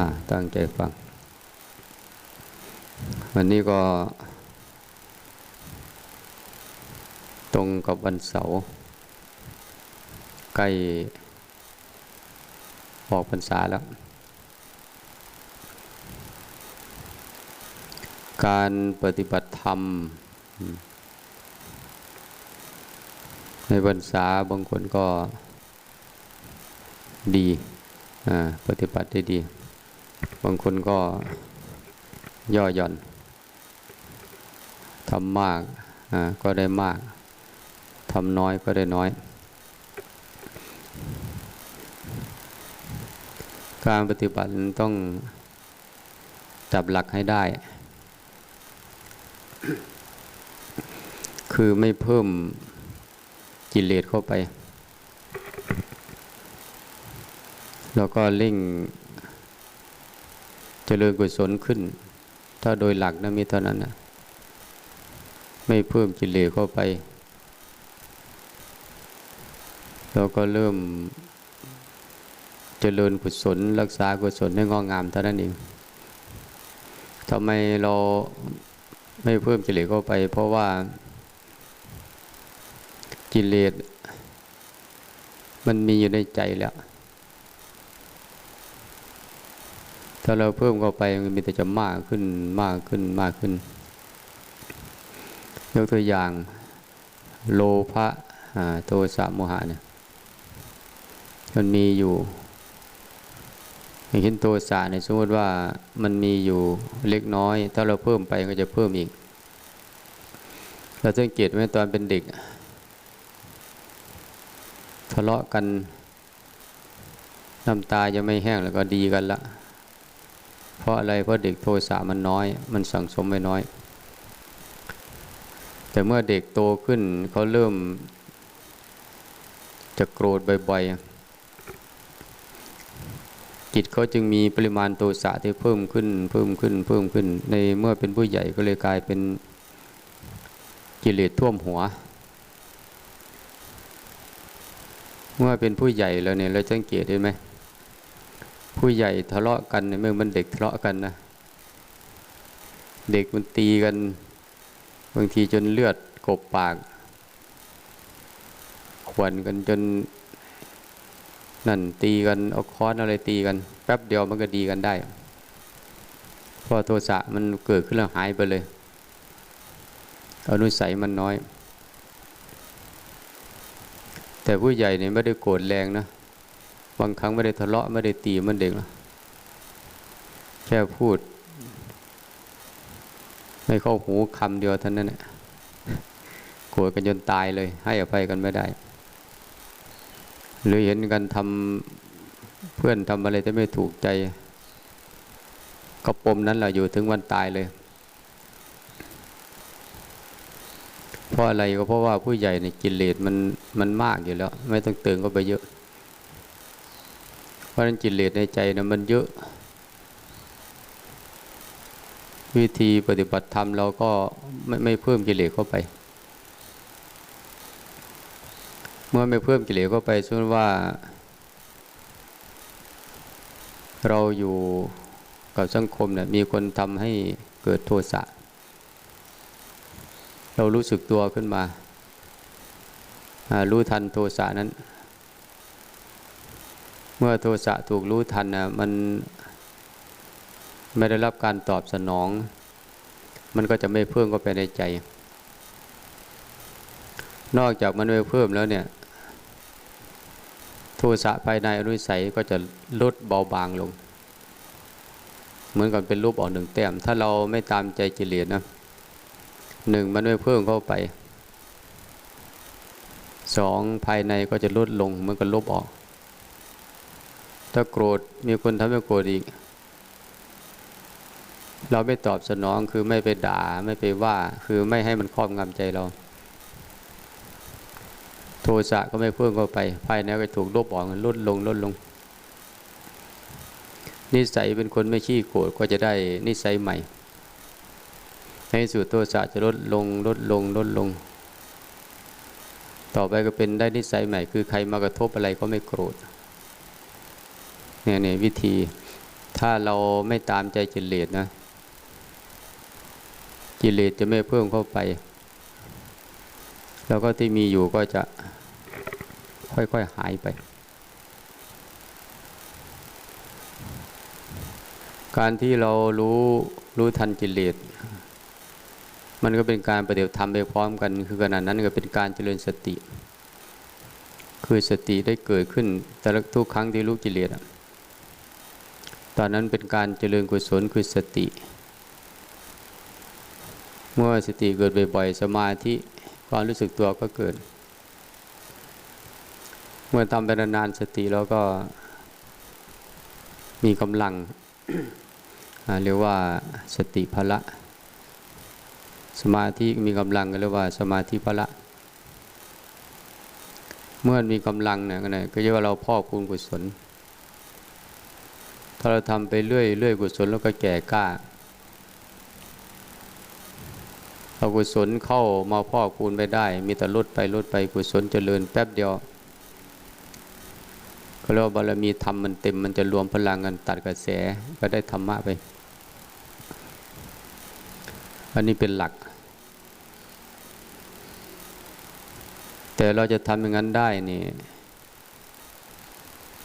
อ่าตั้งใจฟัง วันนี้ก็ ตรงกับวันเสาร์ใกล้ออกพรรษาแล้ว การปฏิบัติธรรม ในพรรษาบางคนก็ดี ปฏิบัติได้ดี บางคนก็ย่อหย่อนทำมากก็ได้มากทำน้อยก็ได้น้อย การปฏิบัติต้องจับหลักให้ได้ คือไม่เพิ่มกิเลสเข้าไป แล้วก็เร่ง จริญกุศลขึ้น ถ้าโดยหลักนะมีเท่านั้นนะไม่เพิ่มกิเลสเข้าไป เราก็เริ่มเจริญกุศล รักษากุศลให้งอกงามเท่านั้นเองทำไมเราไม่เพิ่มกิเลสเข้าไป เพราะว่ากิเลสมันมีอยู่ในใจแล้ว ถ้าเราเพิ่มเข้าไปมันมีแต่จะมากขึ้นมากขึ้นมากขึ้น ยกตัวอย่าง โลภะโทสะโมหะเนี่ยมันมีอยู่อย่างเช่นโทสะเนี่ยสมมติว่ามันมีอยู่เล็กน้อย ถ้าเราเพิ่มไปก็จะเพิ่มอีก เราสังเกตไหมตอนเป็นเด็ก ทะเลาะกันน้ำตายังไม่แห้งแล้วก็ดีกันละ เพราะอะไรเพราะเด็กโทสะมันน้อย มันสั่งสมไม่น้อย แต่เมื่อเด็กโตขึ้นเขาเริ่ม จะโกรธบ่อยๆจิตเขาจึงมีปริมาณโทสะที่เพิ่มขึ้น เพิ่มขึ้น เพิ่มขึ้น ในเมื่อเป็นผู้ใหญ่ก็เลยกลายเป็นกิเลสท่วมหัว เมื่อเป็นผู้ใหญ่แล้วเนี่ยเราสังเกตได้ไหม ผู้ใหญ่ทะเลาะกันเนี่ยเมื่อมันเด็กทะเลาะกันนะ เด็กมันตีกัน บางทีจนเลือดกบปากขวนกันจนนั่นตีกันเอาค้อนอะไรตีกัน แป๊บเดียวมันก็ดีกันได้เพราะโทสะมันเกิดขึ้นแล้วหายไปเลยอนุสัยมันน้อย แต่ผู้ใหญ่เนี่ยไม่ได้โกรธแรงนะ บางครั้งไม่ได้ทะเลาะไม่ได้ตีมันเด็กนะแค่พูด ไม่เข้าหูคำเดียวเท่านั้นแหละโกรธกันจนตายเลย ให้อภัยกันไม่ได้ หรือเห็นกันทำเพื่อนทำอะไรที่ไม่ถูกใจก็ปมนั้นแหละอยู่ถึงวันตายเลย เพราะอะไรก็เพราะว่าผู้ใหญ่ในกิเลสมันมันมากอยู่แล้ว ไม่ต้องเติมก็ไปเยอะะนั้นกิเลสในใจนะมันเยอะ วิธีปฏิบัติธรรมเราก็ไม่ไม่เพิ่มกิเลสเข้าไป เมื่อไม่เพิ่มกิเลสเข้าไปสมมติว่า เราอยู่กับสังคมเนี่ยมีคนทำให้เกิดโทสะเรารู้สึกตัวขึ้นมา รู้ทันโทสะนั้น เมื่อโทสะถูกรู้ทันนะมันไม่ได้รับการตอบสนอง มันก็จะไม่เพิ่มก็ไปในใจ นอกจากมันไม่เพิ่มแล้วเนี่ย โทสะภายในอนุสัยก็จะลดเบาบางลง เหมือนกับเป็นรูปออกหนึ่งแต้ม ถ้าเราไม่ตามใจกิเลสนะหนึ่งมันไม่เพิ่มเข้าไปสองภายในก็จะลดลงมันก็ลบออก ถ้าโกรธมีคนทำให้โกรธอีก เราไม่ตอบสนองคือไม่ไปด่าไม่ไปว่า คือไม่ให้มันครอบงำใจเรา โทสะก็ไม่เพิ่มเข้าไปภายในก็ถูกลบออกลดลงลดลง นิสัยเป็นคนไม่ขี้โกรธก็จะได้นิสัยใหม่ ในสุดโทสะจะลดลงลดลงลดลง ต่อไปก็เป็นได้นิสัยใหม่ คือใครมากระทบอะไรก็ไม่โกรธ เนี่ยเนี่ยวิธีถ้าเราไม่ตามใจกิเลสนะ กิเลสจะไม่เพิ่มเข้าไป แล้วก็ที่มีอยู่ก็จะค่อยๆหายไป การที่เรารู้รู้ทันกิเลสมันก็เป็นการปฏิบัติธรรมไปพร้อมกัน คือขณะนั้นก็เป็นการเจริญสติ คือสติได้เกิดขึ้นแต่ละทุกครั้งที่รู้กิเลสอะ ตอนนั้นเป็นการเจริญกุศลคือสติ เมื่อสติเกิดบ่อยๆ สมาธิความรู้สึกตัวก็เกิด เมื่อทำไปนานๆสติแล้วก็มีกำลังเรียกว่าสติพละ สมาธิมีกำลังก็เรียกว่าสมาธิพละ เมื่อมีกำลังเนี่ยก็เรียกว่าเราพ่อคูณกุศล ถ้าเราทำไปเรื่อยเรื่อยกุศลแล้วก็แก่กล้าเอากุศลเข้ามาพ่อคูณไปได้ มีแต่ลดไปลดไปกุศลเจริญแป๊บเดียวก็เรียกว่าบารมีธรรมมันเต็มมันจะรวมพลังกันตัดกระแสก็ได้ธรรมะไป อันนี้เป็นหลัก แต่เราจะทำอย่างนั้นได้นี่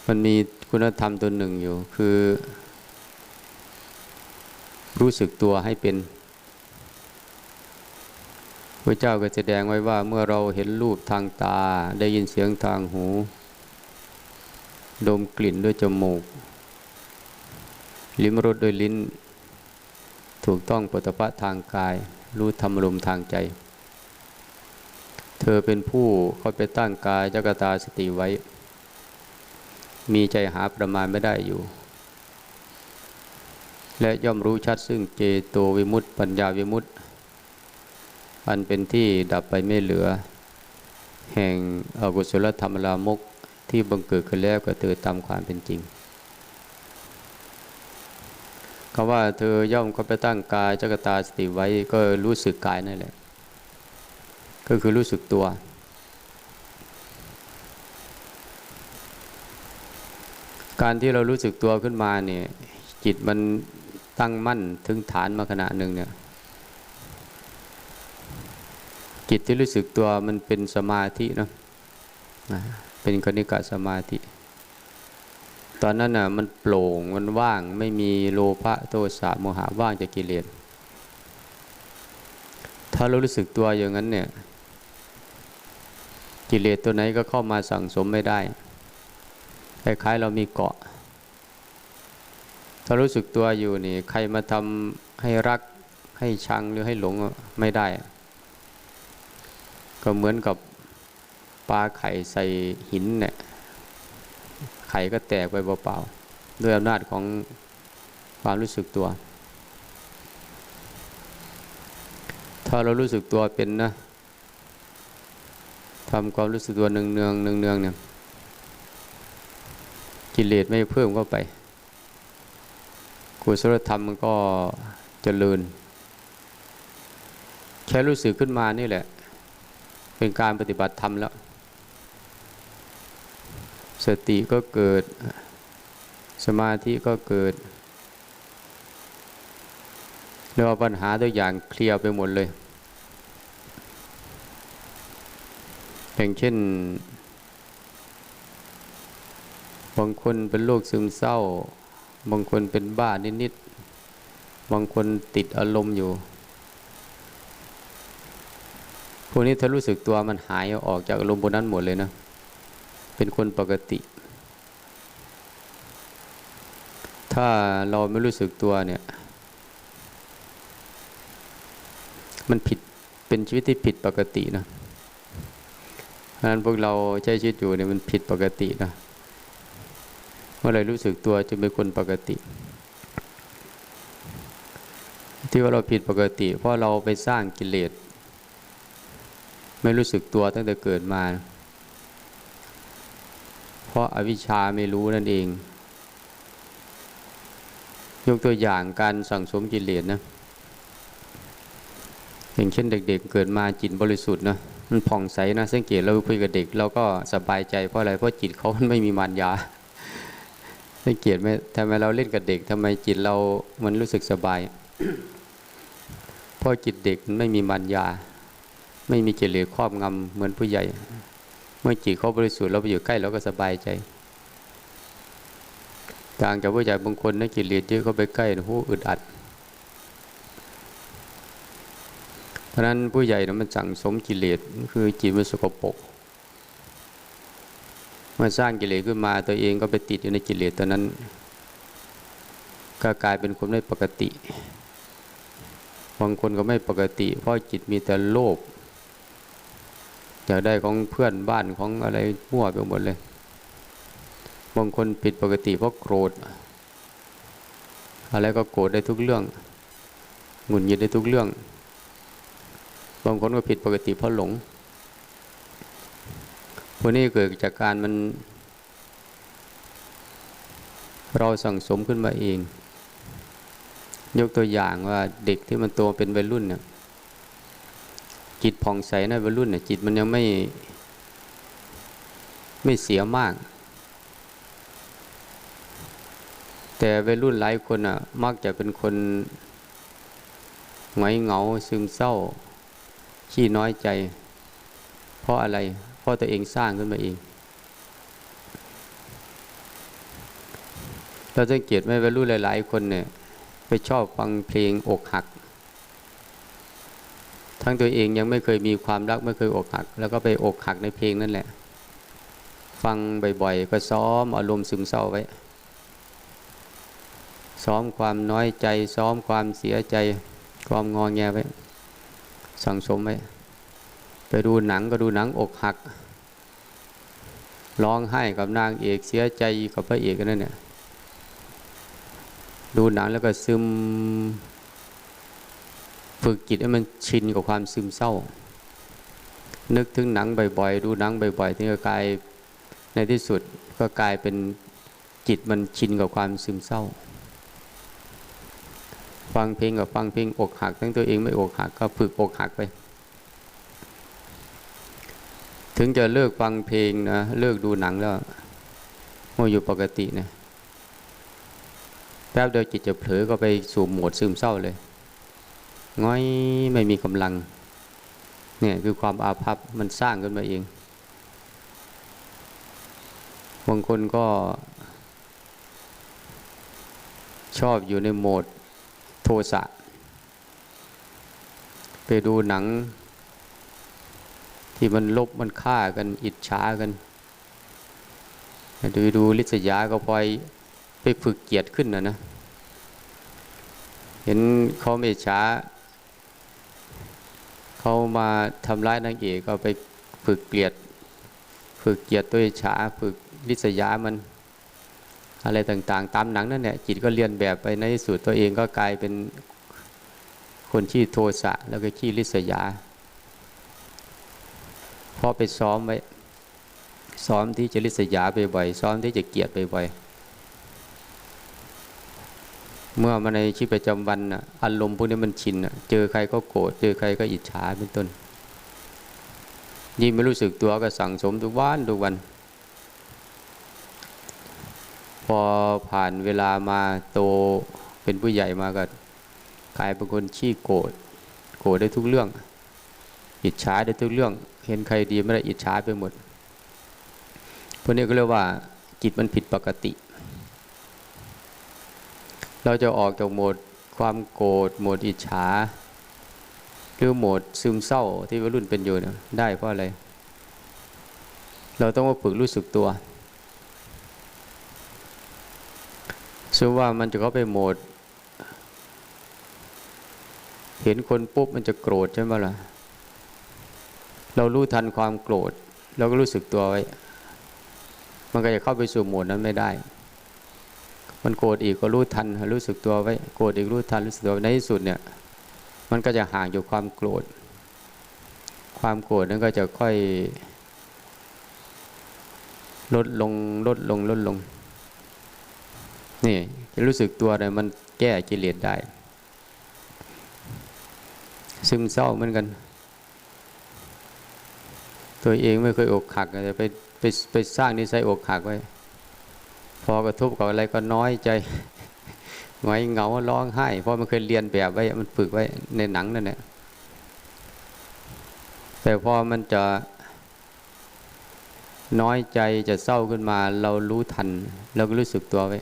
มันมี คุณธรรมตัวหนึ่งอยู่คือ รู้สึกตัวให้เป็นพระเจ้าก็แสดงไว้ว่าเมื่อเราเห็นรูปทางตา ได้ยินเสียงทางหู ดมกลิ่นด้วยจมูก ลิ้มรสด้วยลิ้น ถูกต้องปุถะทางกาย รู้ธรรมลมทางใจ เธอเป็นผู้เข้าไปตั้งกายจักตาสติไว้ มีใจหาประมาณไม่ได้อยู่ และย่อมรู้ชัดซึ่งเจโตวิมุตติ ปัญญาวิมุตติ อันเป็นที่ดับไปไม่เหลือ แห่งอกุศลธรรมลามกที่บังเกิดขึ้นแล้วก็เตือตามความเป็นจริงคำว่าเธอย่อมเข้าไปตั้งกายจักตาสติไว้ก็รู้สึกกายนั่นแหละ ก็คือรู้สึกตัว การที่เรารู้สึกตัวขึ้นมาเนี่ย จิตมันตั้งมั่นถึงฐานมาขณะหนึ่งเนี่ย จิตที่รู้สึกตัวมันเป็นสมาธิเนาะเป็นคณิกะสมาธิ ตอนนั้นน่ะมันโปร่งมันว่างไม่มีโลภะโทสะโมหะว่างจากกิเลสถ้าเรารู้สึกตัวอย่างนั้นเนี่ย กิเลสตัวไหนก็เข้ามาสั่งสมไม่ได้ คล้ายๆเรามีเกาะ ถ้ารู้สึกตัวอยู่นี่ใครมาทำให้รักให้ชังหรือให้หลงไม่ได้ ก็เหมือนกับปลาไข่ใส่หินเนี่ยไข่ก็แตกไปเปล่าๆด้วยอำนาจของความรู้สึกตัว ถ้าเรารู้สึกตัวเป็นนะทำความรู้สึกตัวเนืองเนืองเนืองเนืองเนี่ย กิเลสไม่เพิ่มเข้าไปกุศลธรรมมันก็เจริญ แค่รู้สึกขึ้นมานี่แหละ เป็นการปฏิบัติธรรมแล้ว สติก็เกิด สมาธิก็เกิดเรียกว่าปัญหาตัวอย่างเคลียร์ไปหมดเลย อย่างเช่น บางคนเป็นโรคซึมเศร้า บางคนเป็นบ้านิดๆ บางคนติดอารมณ์อยู่ พวกนี้ถ้ารู้สึกตัวมันหายออกจากอารมณ์บนนั้นหมดเลยนะ เป็นคนปกติ ถ้าเราไม่รู้สึกตัวเนี่ย มันผิด เป็นชีวิตที่ผิดปกตินะเพราะนั้นพวกเราใช้ชีวิตอยู่เนี่ยมันผิดปกตินะ มื่อไรรู้สึกตัวจะเป็นคนปกติ ที่ว่าเราผิดปกติ เพราะเราไปสร้างกิเลสไม่รู้สึกตัวตั้งแต่เกิดมา เพราะอาวิชชาไม่รู้นั่นเอง ยกตัวอย่างการสั่งสมกิเลสนะอย่างเช่นเด็กๆเเกิดมาจิตบริสุทธิ์นะมันผ่องใสนะสังเกตเราคุยกับเด็กเราก็สบายใจเพราะอะไรเพราะจิตเขาไม่มีมารยา สังเกียรตไหมทำไมเราเล่นกับเด็กทำไมจิตเรามันรู้สึกสบาย เพราะจิตเด็กมันไม่มีมัญญา ไม่มีกิเลสครอบงำเหมือนผู้ใหญ่ เมื่อจิตเขาบริสุทธิ์เราไปอยู่ใกล้เราก็สบายใจ ต่างจากผู้ใหญ่บางคนนะกิเลสเยอะเขาไปใกล้หูอึดอัดเพราะนั้นผู้ใหญ่นะมันสั่งสมกิเลสคือจิตมันสกปรก เมื่อสร้างกิเลสขึ้นมาตัวเองก็ไปติดอยู่ในกิเลสตัวนั้น ก็กลายเป็นคนไม่ปกติบางคนก็ไม่ปกติ เพราะจิตมีแต่โลภอยากได้ของเพื่อนบ้านของอะไรมั่วไปหมดเลยบางคนผิดปกติเพราะโกรธ อะไรก็โกรธได้ทุกเรื่องหงุดหงิดได้ทุกเรื่องบางคนก็ผิดปกติเพราะหลง วกนี้เกิดจากการมัน เราสั่งสมขึ้นมาเอง ยกตัวอย่างว่าเด็กที่มันโตเป็นวัยรุ่นเนี่ยจิตผ่องใสในวัยรุ่นเนี่ยจิตมันยังไม่ไม่เสียมาก แต่วัยรุ่นหลายคนอะ มักจะเป็นคนหงอยเหงาซึมเศร้า ขี้น้อยใจ เพราะอะไร ราะตัวเองสร้างขึ้นมาเองเราสังเกตไหมวัยรุ่นหลาย ๆ คนเนี่ย ไปชอบฟังเพลงอกหัก ทั้งตัวเองยังไม่เคยมีความรักไม่เคยอกหัก แล้วก็ไปอกหักในเพลงนั่นแหละ ฟังบ่อยๆก็ซ้อมอารมณ์ซึมเศร้าไว้ ซ้อมความน้อยใจ ซ้อมความเสียใจ ความงอแงไว้ สั่งสมไว้ ดูหนังก็ดูหนังอกหัก ร้องไห้กับนางเอกเสียใจกับพระเอกนั่นเนี่ย ดูหนังแล้วก็ซึม ฝึกจิตให้มันชินกับความซึมเศร้า นึกถึงหนังบ่อยๆ ดูหนังบ่อยๆที่ก็กลายในที่สุดก็กลายเป็นจิตมันชินกับความซึมเศร้า ฟังเพลงกับฟังเพลงอกหัก ทั้งตัวเองไม่อกหักก็ฝึกอกหักไป ถึงจะเลิกฟังเพลงนะเลิกดูหนังแล้วมื่ออยู่ปกตินะแป๊บเดียวจิตจะเผลอก็ไปสู่โหมดซึมเศร้าเลยง้อยไม่มีกำลัง เนี่ยคือความอาภัพมันสร้างขึ้นมาเองบางคนก็ ชอบอยู่ในโหมดโทสะไปดูหนัง ที่มันลบมันฆ่ากันอิจฉากันดูดูลิษยาก็พลอยไปฝึกเกียรติขึ้นนะนะ เห็นเขาไม่ช้าเขามาทำร้ายนางเอกก็ไปฝึกเกลียด ฝึกเกียดตัวฉาฝึกลิษยามัน อะไรต่างๆ ตามหนังนั่นแหละจิตก็เรียนแบบไปในที่สุดตัวเองก็กลายเป็นคนที่โทสะแล้วก็ขี้ลิษยา เพราะไปซ้อมไว้ซ้อมที่จะลิษยาไปบ่อยซ้อมที่จะเกลียดไปบ่อยเมื่อมาในชีวิตประจำวันนะอารมณ์พวกนี้มันชินนะเจอใครก็โกรธเจอใครก็อิจฉาเป็นต้น ยิ่งไม่รู้สึกตัวก็สั่งสมทุกวันทุกวัน พอผ่านเวลามาโตเป็นผู้ใหญ่มาก็กลายเป็นคนขี้โกรธโกรธได้ทุกเรื่อง อิจฉาได้ทุกเรื่อง เห็นใครดีไม่ได้อิจฉาไปหมดพวกนี้ก็เรียกว่าจิตมันผิดปกติ เราจะออกจากโหมดความโกรธโหมดอิจฉา หรือโหมดซึมเศร้าที่วัยรุ่นเป็นอยู่เนี่ยได้เพราะอะไร เราต้องมาฝึกรู้สึกตัวซึ่งว่ามันจะเข้าไปโหมด เห็นคนปุ๊บมันจะโกรธใช่ไหมล่ะ เรารู้ทันความโกรธ เราก็รู้สึกตัวไว้ มันก็จะเข้าไปสู่โหมดนั้นไม่ได้ มันโกรธอีกก็รู้ทันรู้สึกตัวไว้ โกรธอีกรู้ทันรู้สึกตัวในที่สุดเนี่ย มันก็จะห่างจากความโกรธ ความโกรธนั้นก็จะค่อยลดลงลดลงลดลง นี่จะรู้สึกตัวเนี่ยมันแก้กิเลสได้ ซึมเศร้าเหมือนกัน ตัวเองไม่เคยอกหักแต่ไปไปไปสร้างนิสัยอกหักไว้ พอกระทบกับอะไรก็น้อยใจหงอยเหงาร้องไห้ เพราะมันเคยเรียนแบบไว้ มันฝึกไว้ในหนังนั่นแหละแต่พอมันจะน้อยใจจะเศร้าขึ้นมา เรารู้ทัน เราก็รู้สึกตัวไว้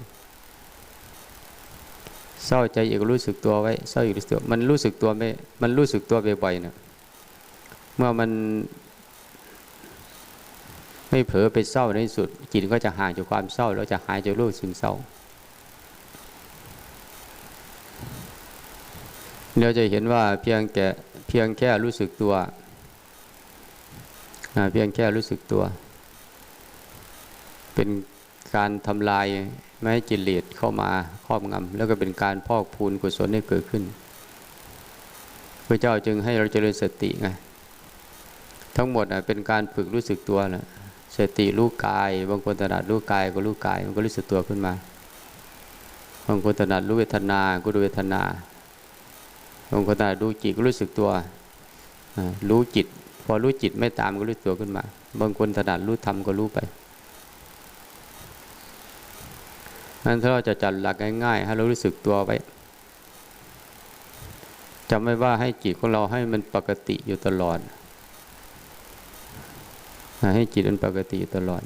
เศร้าใจอีกรู้สึกตัวไว้ เศร้าอีกรู้สึกตัวมันรู้สึกตัวไม่ มันรู้สึกตัวบ่อยๆนะเมื่อมัน ไม่เผลอไปเศร้าในสุด จิตก็จะห่างจากความเศร้าแล้วจะหายจากโรคซึมเศร้าเราจะเห็นว่าเพียงแค่เพียงแค่รู้สึกตัวเพียงแค่รู้สึกตัว เป็นการทำลายไม่ให้จิตเลสเข้ามาครอบงำแล้วก็เป็นการพอกพูนกุศลให้เกิดขึ้นพระเจ้าจึงให้เราเจริญสติไงทั้งหมดเป็นการฝึกรู้สึกตัวแหละ สติรู้กาย บางคนถนัดรู้กายก็รู้กาย มันก็รู้สึกตัวขึ้นมา บางคนถนัดรู้เวทนา ก็รู้เวทนา บางคนถนัดรู้จิตก็รู้สึกตัว รู้จิต พอรู้จิตไม่ตามก็รู้ตัวขึ้นมา บางคนถนัดรู้ธรรมก็รู้ไปนั้นถ้าเราจะจัดหลักง่ายๆ ให้เรารู้สึกตัวไว้จำไม่ว่าให้จิตของเราให้มันปกติอยู่ตลอด ให้จิตมันปกติตลอด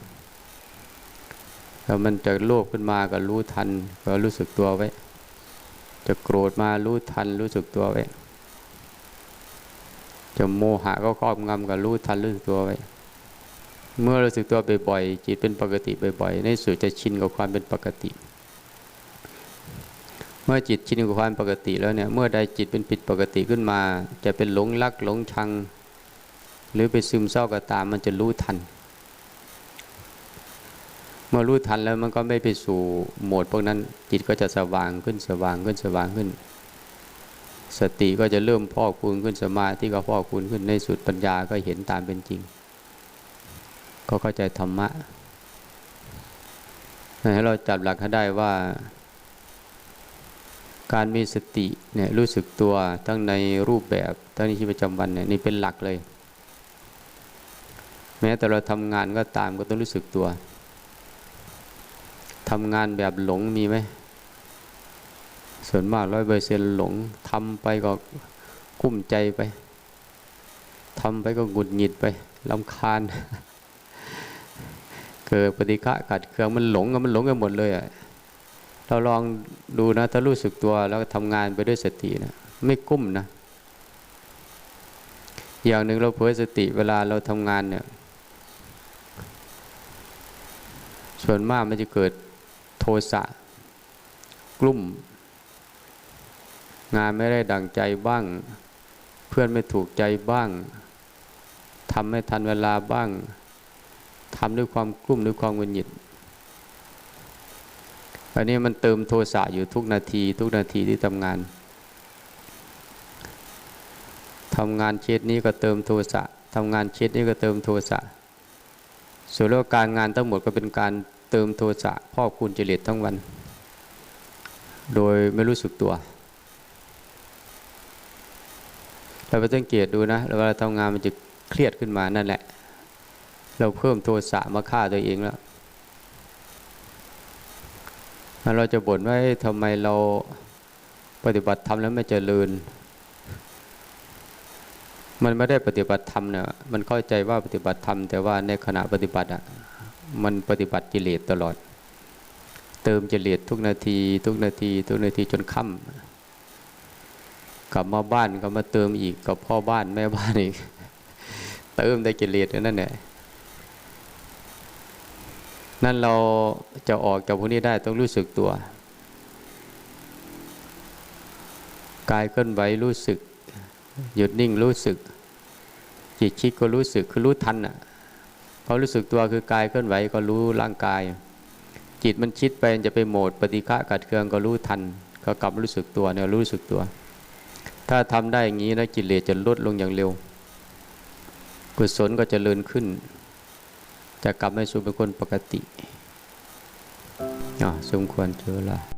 แล้วมันจะโลภขึ้นมาก็รู้ทันก็รู้สึกตัวไว้ จะโกรธมารู้ทันรู้สึกตัวไว้ จะโมหะก็ครอบงำก็รู้ทันรู้สึกตัวไว้ เมื่อรู้สึกตัวบ่อยๆจิตเป็นปกติบ่อยๆในสุดจะชินกับความเป็นปกติ เมื่อจิตชินกับความปกติแล้วเนี่ย เมื่อใดจิตเป็นผิดปกติขึ้นมา จะเป็นหลงรักหลงชัง หรือไปซึมเศร้าก็ตามมันจะรู้ทัน เมื่อรู้ทันแล้วมันก็ไม่ไปสู่โหมดพวกนั้น จิตก็จะสว่างขึ้นสว่างขึ้นสว่างขึ้น สติก็จะเริ่มพ่อคูณขึ้นสมาธิก็พ่อคูณขึ้นในสุดปัญญาก็เห็นตามเป็นจริง ก็เข้าใจธรรมะให้เราจับหลักให้ได้ว่า การมีสติเนี่ยรู้สึกตัวทั้งในรูปแบบทั้งในชีวิตประจำวันเนี่ยนี่เป็นหลักเลย แม้แต่เราทำงานก็ตามก็ต้องรู้สึกตัวทำงานแบบหลงมีไหมส่วนมากร้อยเปอร์เซ็นหลงทำไปก็กุ้มใจไปทำไปก็หงุดหงิดไปลำคาญ เกิดปฏิฆะกัดเคืองมันหลงมันหลงกันหมดเลยอะเราลองดูนะถ้ารู้สึกตัวแล้วทำงานไปด้วยสตินะไม่กุ้มนะ อย่างหนึ่งเราเผยสติเวลาเราทำงานเนี่ย ส่วนมากมันจะเกิดโทสะกลุ่ม งานไม่ได้ดังใจบ้าง เพื่อนไม่ถูกใจบ้างทำไม่ทันเวลาบ้างทำด้วยความกลุ่มด้วยความหงุดหงิดอันนี้มันเติมโทสะอยู่ทุกนาที ทุกนาทีที่ทำงานทำงานเช็ดนี้ก็เติมโทสะทำงานเช็ดนี้ก็เติมโทสะ ส่วนเรื่องการงานทั้งหมดก็เป็นการเติมโทสะพ่อคุณจริตทั้งวัน โดยไม่รู้สึกตัว เราไปสังเกตดูนะเวลาทำงานมันจะเครียดขึ้นมานั่นแหละ เราเพิ่มโทสะมาฆ่าตัวเองแล้วเราจะบ่นว่าทำไมเราปฏิบัติทำแล้วไม่เจริญ มันไม่ได้ปฏิบัติธรรมเนี่ยมันเข้าใจว่าปฏิบัติธรรม แต่ว่าในขณะปฏิบัติอะมันปฏิบัติจิเลตตลอด เติมจิเลตทุกนาที ทุกนาที ทุกนาทีจนค่ำกลับมาบ้านก็มาเติมอีกกับพ่อบ้านแม่บ้านอีก เติมได้จิเลตนั่นแหละนั่นเราจะออกจากพวกนี้ได้ต้องรู้สึกตัว กายเคลื่อนไหวรู้สึก หยุดนิ่งรู้สึก จิตคิดก็รู้สึกคือรู้ทันอะพอรู้สึกตัวคือกายเคลื่อนไหวก็รู้ร่างกาย จิตมันคิดไปจะไปโหมดปฏิฆะกัดเคืองก็รู้ทัน ก็กลับรู้สึกตัวเนี่ยรู้สึกตัว ถ้าทำได้อย่างนี้นะกิเลสจะลดลงอย่างเร็ว กุศลก็จะเลื่อนขึ้น จะกลับมาสู่เป็นคนปกติอ๋อสมควรเจอละ